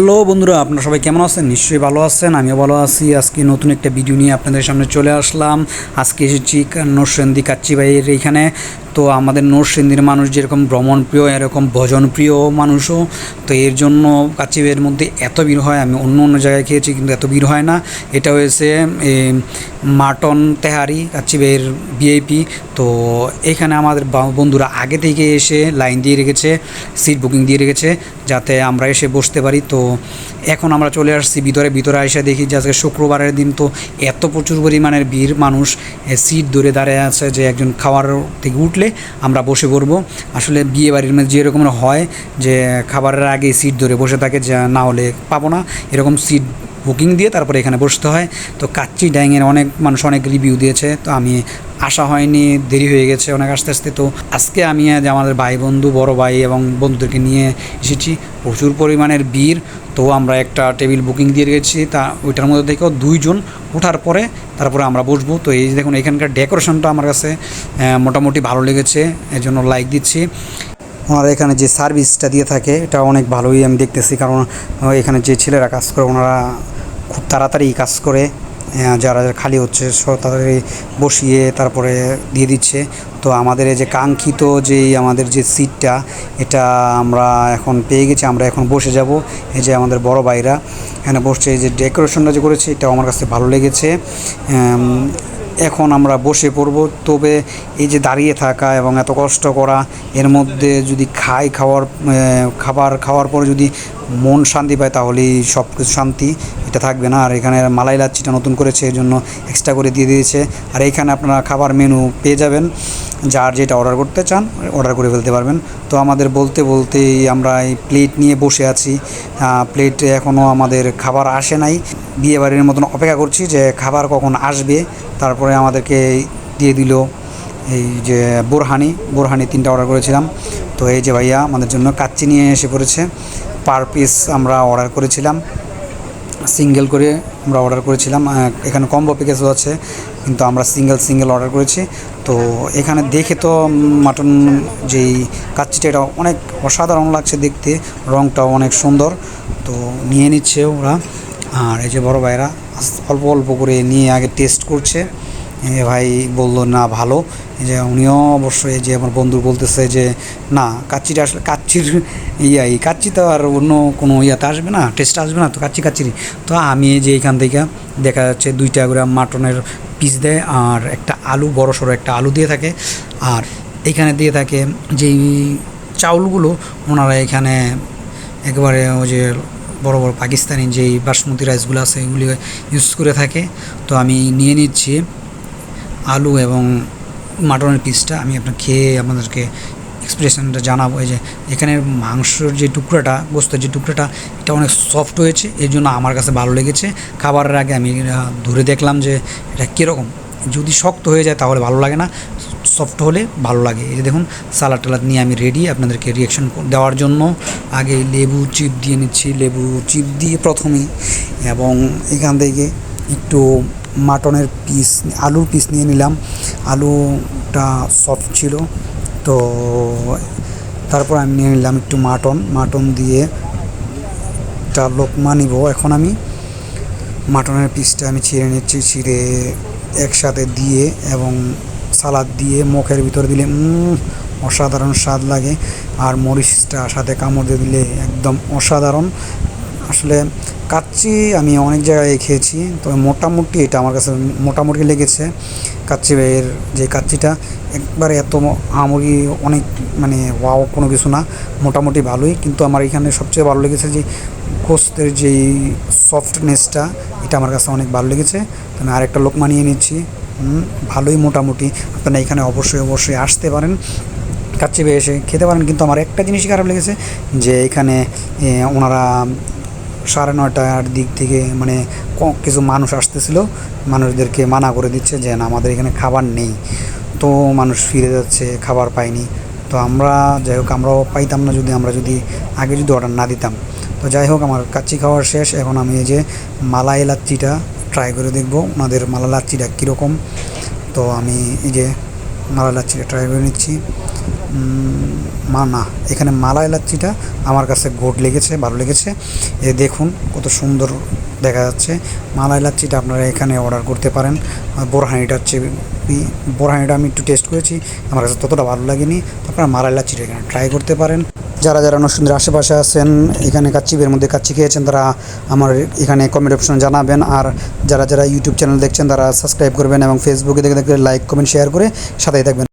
Hello বন্ধুরা, আপনারা সবাই কেমন আছেন? নিশ্চয়ই ভালো আছেন, আমিও ভালো আছি। আজকে নতুন একটা ভিডিও নিয়ে আপনাদের সামনে চলে আসলাম। আজকে এসেছি নরসেন্দি কাচ্চি ভাইয়ের এইখানে তো আমাদের নরসেন্দির মানুষ যেরকম ভ্রমণপ্রিয়, এরকম ভজন প্রিয় মানুষও, তো এর জন্য ভাইয়ের মধ্যে এত ভিড় হয়, আমি অন্য অন্য জায়গায় খেয়েছি কিন্তু এত ভিড় হয় না। এটা হয়েছে মাটন তেহারি ভাইয়ের ভিআইপি তো এখানে আমাদের বন্ধুরা আগে থেকে এসে লাইন দিয়ে রেখেছে, সিট বুকিং দিয়ে রেখেছে, যাতে আমরা এসে বসতে পারি। তো এখন আমরা চলে আসছি ভিতরে ভিতরে এসে দেখি যে আজকে শুক্রবারের দিন, তো এত প্রচুর পরিমাণের ভিড় মানুষ সিট ধরে দাঁড়িয়ে আছে যে একজন খাওয়ার থেকে উঠলে আমরা বসে পড়ব। আসলে বিয়ে বাড়ির মধ্যে যেরকম হয় যে খাবারের আগে সিট ধরে বসে থাকে, যা না হলে পাবো না, এরকম সিট বুকিং দিয়ে তারপরে এখানে বসতে হয়। তো কাচ্চি ডাইংয়ের অনেক, মানুষ অনেক রিভিউ দিয়েছে, তো আমি আসা হয়নি, দেরি হয়ে গেছে অনেক আস্তে আস্তে। তো আজকে আমি আজ আমাদের ভাই বন্ধু, বড় ভাই এবং বন্ধুদেরকে নিয়ে এসেছি। প্রচুর পরিমাণের ভিড়। তো আমরা একটা টেবিল বুকিং দিয়ে রেখেছি। তা ওইটার মধ্যে থেকেও দুইজন ওঠার পরে তারপরে আমরা বসবো। তো এই দেখুন, এখানকার ডেকোরেশনটা আমার কাছে মোটামুটি ভালো লেগেছে। এর জন্য লাইক দিচ্ছি। ওনারা এখানে যে সার্ভিসটা দিয়ে থাকে, এটা অনেক ভালোই আমি দেখতেছি। কারণ এখানে যে ছেলেরা কাজ করে, ওনারা খুব তাড়াতাড়ি কাজ করে। যারা যারা খালি হচ্ছে তাড়াতাড়ি বসিয়ে তারপরে দিয়ে দিচ্ছে। তো আমাদের এই যে কাঙ্ক্ষিত যেই আমাদের যে সিটটা, এটা আমরা এখন পেয়ে গেছি, আমরা এখন বসে যাব। এই যে আমাদের বড় ভাইরা, এখানে বসছে, এই যে ডেকোরেশনটা যে করেছে, এটাও আমার কাছে ভালো লেগেছে। এখন আমরা বসে পড়ব। তবে এই যে দাঁড়িয়ে থাকা এবং এত কষ্ট করা, এর মধ্যে যদি খাই খাওয়ার খাবার খাওয়ার পরে যদি মন শান্তি পায়, তাহলেই সব কিছু শান্তি। এটা থাকবে না। আর এখানে মালাই লাচ্ছিটা নতুন করেছে এর জন্য এক্সট্রা করে দিয়ে দিয়েছে। আর এইখানে আপনারা খাবার মেনু পেয়ে যাবেন। যার যেটা অর্ডার করতে চান অর্ডার করে ফেলতে পারবেন। তো আমাদের বলতে বলতেই আমরা এই প্লেট নিয়ে বসে আছি। প্লেট এখনও আমাদের খাবার আসে নাই। বিয়েবাড়ির মতন অপেক্ষা করছি যে খাবার কখন আসবে। তারপরে আমাদেরকে দিয়ে দিল এই যে বোরহানি। বোরহানি তিনটা অর্ডার করেছিলাম। তো এই যে ভাইয়া আমাদের জন্য কাচ্চি নিয়ে এসে পড়েছে। পার পিস আমরা অর্ডার করেছিলাম। সিঙ্গেল করে আমরা অর্ডার করেছিলাম। এখানে কম্বো প্যাকেজও আছে, কিন্তু আমরা সিঙ্গেল সিঙ্গেল অর্ডার করেছি। তো এখানে দেখে তো মাটন যেই কাচ্চিটা, এটা অনেক অসাধারণ লাগছে দেখতে রঙটাও অনেক সুন্দর। তো নিয়ে নিচ্ছে ওরা। আর এই যে বড় ভাইরা অল্প অল্প করে নিয়ে আগে টেস্ট করছে। ভাই বলল, না, ভালো। যে উনিও অবশ্যই যে আমার বন্ধু বলতেছে যে, না, কাচ্চিটা আসলে কাচ্চির ইয়া এই কাচ্চি তো আর অন্য কোনো ইয়াতে আসবে না, টেস্ট আসবে না তো কাচ্চি কাচ্চিরই। তো আমি যে এখান থেকে দেখা যাচ্ছে দুইটা করে মাটনের পিস দেয় আর একটা আলু, বড় সড়ো একটা আলু দিয়ে থাকে। আর এইখানে দিয়ে থাকে যেই চাউলগুলো, ওনারা এখানে একেবারে ওই যে বড় বড় পাকিস্তানি যেই বাসমতি রাইসগুলো আছে, এগুলি ইউজ করে থাকে। তো আমি নিয়ে নিচ্ছি। আলু এবং মাটনের পিসটা আমি আপনার খেয়ে আপনাদেরকে এক্সপ্রেশনটা জানাব। এই যে এখানের মাংসর যে টুকরাটা, গোস্তের যে টুকরাটা, এটা অনেক সফট হয়েছে। এর জন্য আমার কাছে ভালো লেগেছে। খাবারের আগে আমি ধরে দেখলাম যে এটা কীরকম। যদি শক্ত হয়ে যায় তাহলে ভালো লাগে না। সফট হলে ভালো লাগে। এই যে দেখুন সালাদ টালাদ নিয়ে আমি রেডি আপনাদেরকে রিয়াকশন দেওয়ার জন্য। আগে লেবু চিপ দিয়ে নিচ্ছি। লেবু চিপ দিয়ে প্রথমেই এবং এখান থেকে একটু মাটনের পিস আলুর পিস নিয়ে নিলাম। আলুটা সফট ছিল, তো তারপর আমি নিয়ে নিলাম একটু মাটন। মাটন দিয়ে একটা লোকমা নিব। এখন আমি মাটনের পিসটা আমি ছিঁড়ে নিচ্ছি। ছিঁড়ে একসাথে দিয়ে এবং সালাদ দিয়ে মুখের ভিতর দিলে অসাধারণ স্বাদ লাগে। আর মরিচটা সাথে কামড় দিয়ে দিলে একদম অসাধারণ। আসলে কাচ্চি আমি অনেক জায়গায় খেয়েছি, তবে মোটামুটি এটা আমার কাছে মোটামুটি লেগেছে। কাচ্চি ভাইয়ের যে কাচ্চিটা, একবারে এত আমরি অনেক মানে ওয়াও কোনো কিছু না, মোটামুটি ভালোই। কিন্তু আমার এখানে সবচেয়ে ভালো লেগেছে যে গোস্তের যেই সফটনেসটা এটা আমার কাছে অনেক ভালো লেগেছে। তো আমি আরেকটা লোক মানিয়ে নিচ্ছি। ভালোই মোটামুটি। আপনারা এখানে অবশ্যই অবশ্যই আসতে পারেন। কাচ্চি ভাই এসে খেতে পারেন। কিন্তু আমার একটা জিনিসই খারাপ লেগেছে যে এখানে ওনারা সাড়ে নয়টার দিক থেকে মানে কিছু মানুষ আসতেছিল। মানুষদেরকে মানা করে দিচ্ছে যে, না, আমাদের এখানে খাবার নেই। তো মানুষ ফিরে যাচ্ছে, খাবার পায়নি। তো আমরা, যাই হোক, আমরাও পাইতাম না যদি, আমরা যদি আগে যদি অর্ডার না দিতাম। তো যাই হোক, আমার কাচ্চি খাওয়ার শেষ। এখন আমি এই যে মালাই লাচ্চিটা ট্রাই করে দেখব, ওনাদের মালা লাচ্চিটা কীরকম। তো আমি এই যে মালাই লাচ্চিটা ট্রাই করে নিচ্ছি। উম, মা না এখানে মালাই লাচ্ছিটা আমার কাছে গোট লেগেছে ভালো লেগেছে। এ দেখুন কত সুন্দর দেখা যাচ্ছে। মালাই লাচ্ছিটা আপনারা এখানে অর্ডার করতে পারেন। বোরহানিটা হচ্ছে বোরহানিটা আমি একটু টেস্ট করেছি আমার কাছে ততটা ভালো লাগেনি। আপনারা মালাই লাচ্ছিটা এখানে ট্রাই করতে পারেন। যারা যারা নরসিংদীর আশেপাশে আছেন এখানে কাচ্চিবের মধ্যে কাচ্চি খেয়েছেন তারা আমার এখানে কমেন্ট অপশনে জানাবেন। আর যারা যারা ইউটিউব চ্যানেল দেখছেন তারা সাবস্ক্রাইব করবেন এবং ফেসবুকে দেখে দেখে লাইক কমেন্ট শেয়ার করে সাথেই থাকবেন।